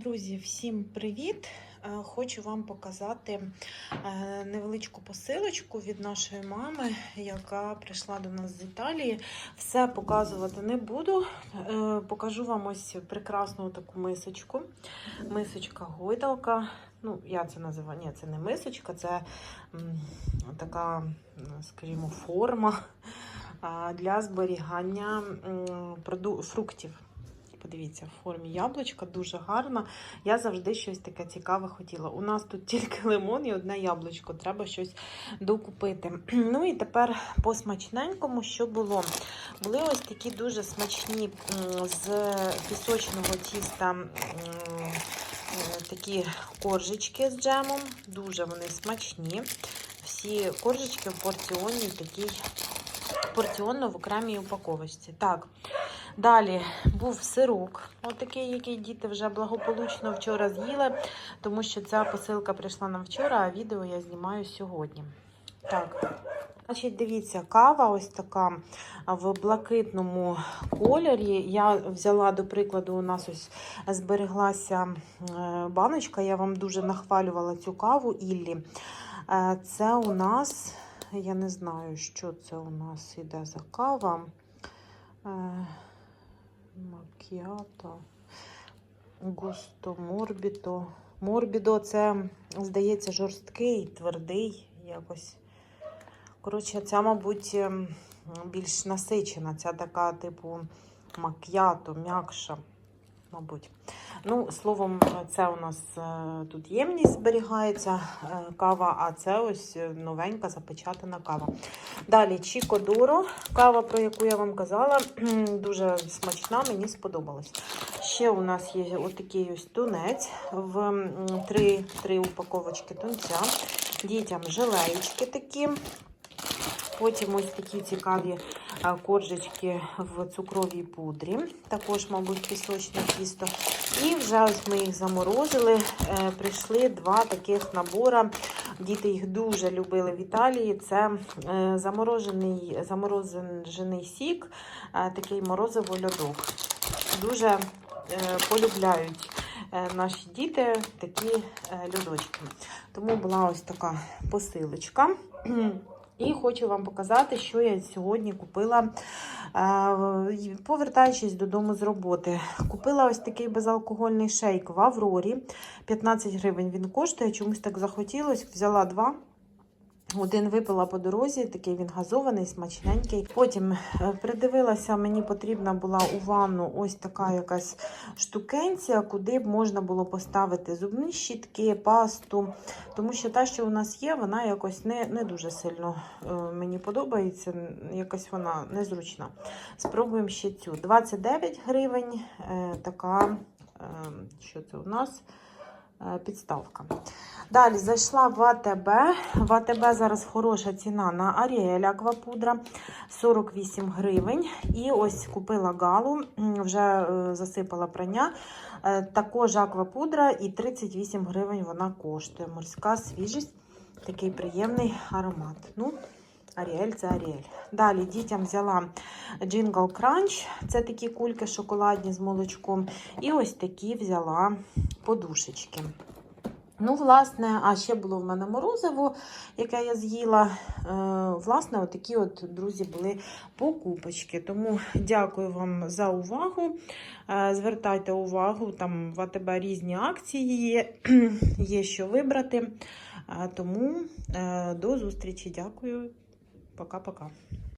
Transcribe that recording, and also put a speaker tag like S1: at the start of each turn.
S1: Друзі, всім привіт! Е, Хочу вам показати е, невеличку посилочку від нашої мами, яка прийшла до нас з Італії. Все показувати не буду. Е, Покажу вам ось прекрасну таку мисочку. Мисочка гойдалка. Ну, я це називаю. Ні, це не мисочка, це така, скажімо, форма для зберігання фруктів. Подивіться, в формі яблучка дуже гарна. Я завжди щось таке цікаве хотіла. У нас тут тільки лимон і одне яблучко. Треба щось докупити. Ну і тепер по смачненькому, що було. Були ось такі дуже смачні з пісочного тіста. Такі коржички з джемом, дуже вони смачні. Всі коржички в порціонній такій порціонно в окремій упаковочці. Так, Далі був сирок, отакий, який діти вже благополучно вчора з'їли, тому що ця посилка прийшла нам вчора, а відео я знімаю сьогодні. Так, значить, дивіться, кава ось така в блакитному кольорі. Я взяла, до прикладу, у нас ось збереглася баночка. Я вам дуже нахвалювала цю каву Іллі. Е, Це у нас, я не знаю, що це у нас іде за кава. Макіато. Густо морбіто. Морбідо це, здається, жорсткий, твердий якось. Коротше, ця, мабуть, ем, більш насичена. Ця така, типу, макіато, м'якша, мабуть. Ну, словом, це у нас е, тут ємність зберігається е, кава, а це ось новенька запечатана кава. Далі Чікодоро, кава, про яку я вам казала, дуже смачна, мені сподобалась. Ще у нас є отакий ось тунець в три, три упаковочки тунця. Дітям желеєчки такі. Потім ось такі цікаві е, коржечки в цукровій пудрі. Також, мабуть, пісочне тісто. І вже ось ми їх заморозили. Е, Прийшли два таких набора. Діти їх дуже любили в Італії. Це е, заморожений, заморожений сік, е, такий морозиво-льодок. Дуже е, полюбляють наші діти такі льодочки. Тому була ось така посилочка. І хочу вам показати, що я сьогодні купила, е, повертаючись додому з роботи. Купила ось такий безалкогольний шейк в Аврорі. 15 гривень він коштує. Чомусь так захотілося. Взяла два. Один випила по дорозі, такий він газований, смачненький. Потім е, придивилася, мені потрібна була у ванну ось така якась штукенція, куди б можна було поставити зубні щітки, пасту. Тому що та, що у нас є, вона якось не, не дуже сильно е, мені подобається, якась вона незручна. Спробуємо ще цю. 29 гривень. Е, така, що це у нас? Е, Підставка. Далі зайшла в АТБ. В АТБ зараз хороша ціна на Аріель Аквапудра 48 гривень. І ось купила галу, вже е, засипала прання. Е, Також аквапудра і 38 гривень вона коштує. Морська свіжість, такий приємний аромат. Ну, Аріель це Аріель. Далі дітям взяла Jingle Crunch. Це такі кульки шоколадні з молочком. І ось такі взяла подушечки. Ну, власне, а ще було в мене морозиво, яке я з'їла. Е, власне, отакі от, друзі, були покупочки. Тому дякую вам за увагу. Е, звертайте увагу, там в АТБ різні акції є, є що вибрати. Е, тому до зустрічі. Дякую. Пока-пока.